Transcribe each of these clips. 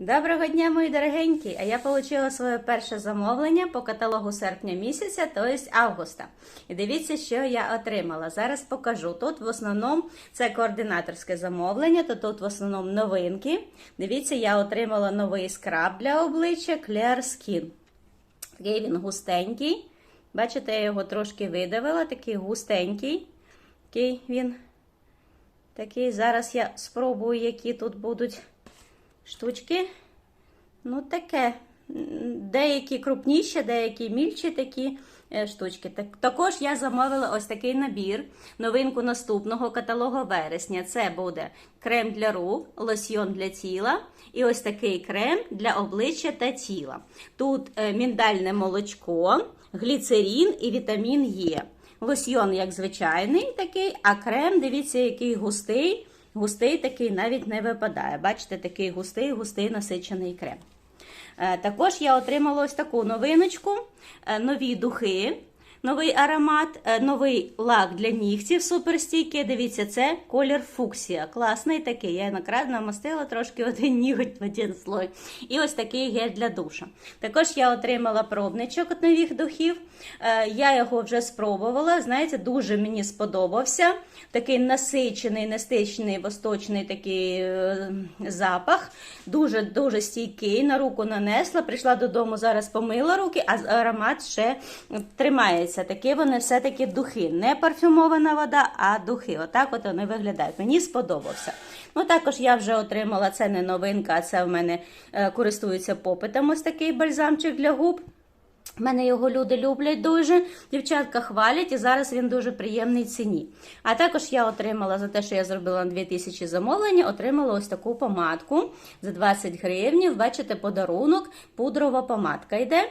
Доброго дня, мої дорогенькі! А я отримала своє перше замовлення по каталогу серпня місяця, тобто августа. І дивіться, що я отримала. Зараз покажу. Тут в основному це координаторське замовлення, то тут в основному новинки. Дивіться, я отримала новий скраб для обличчя Clear Skin. Такий він густенький. Бачите, я його трошки видавила, такий густенький. Такий він. Такий. Зараз я спробую, які тут будуть штучки. Ну, таке. Деякі крупніші, деякі мільші такі е, штучки. Так, також я замовила ось такий набір, новинку наступного каталогу вересня. Це буде крем для рук, лосьйон для тіла і ось такий крем для обличчя та тіла. Тут е, міндальне молочко, гліцерин і вітамін Е. Лосьйон, як звичайний такий, а крем, дивіться, який густий. Густий такий навіть не випадає. Бачите, такий густий, густий насичений крем. Е, Також я отримала ось таку новиночку, е, нові духи, новий аромат, е, новий лак для нігтів суперстійкий. Дивіться, це колір фуксія. Класний такий. Я накраз намастила трошки один ніготь в один слой. І ось такий гель для душа. Також я отримала пробничок від нових духів. Е, Я його вже спробувала. Знаєте, дуже мені сподобався. Такий насичений, нестичний, восточний такий е, запах. Дуже дуже стійкий. На руку нанесла. Прийшла додому, зараз помила руки, а аромат ще тримається. Такі вони все-таки духи. Не парфюмована вода, а духи. Отак от вони виглядають. Мені сподобався. Ну, також я вже отримала це не новинка, а це в мене е, користується попитом. Ось такий бальзамчик для губ. У мене його люди люблять дуже, дівчатка хвалять, і зараз він дуже приємний ціні. А також я отримала за те, що я зробила на 2000 замовлення, отримала ось таку помадку за 20 гривень. Бачите, подарунок, пудрова помадка йде.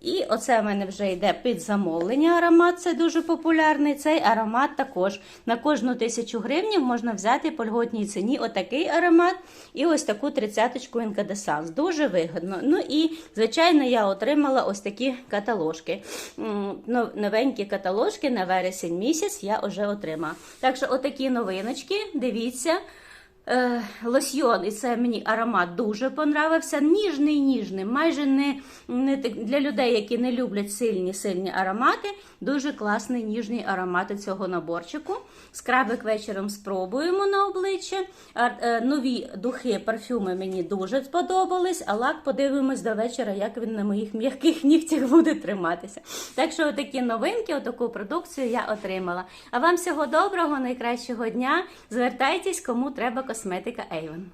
І оце в мене вже йде під замовлення аромат, це дуже популярний. Цей аромат також на кожну тисячу гривень можна взяти по льготній ціні отакий аромат і ось таку тридцяточку інкадесанс. Дуже вигідно. Ну і, звичайно, я отримала ось такі каталожки. Новенькі каталожки на вересень місяць я вже отримала. Так що, отакі новиночки, дивіться. Е, лосьйон, і це мені аромат дуже понравився. Ніжний, ніжний, майже не, не для людей, які не люблять сильні сильні аромати. Дуже класний ніжний аромат цього наборчику. Скрабик вечором спробуємо на обличчя. Е, нові духи, парфюми мені дуже сподобались, а лак подивимось до вечора, як він на моїх м'яких нігтях буде триматися. Так що, такі новинки, отаку продукцію я отримала. А вам всього доброго, найкращого дня. Звертайтесь, кому треба косметика Avon.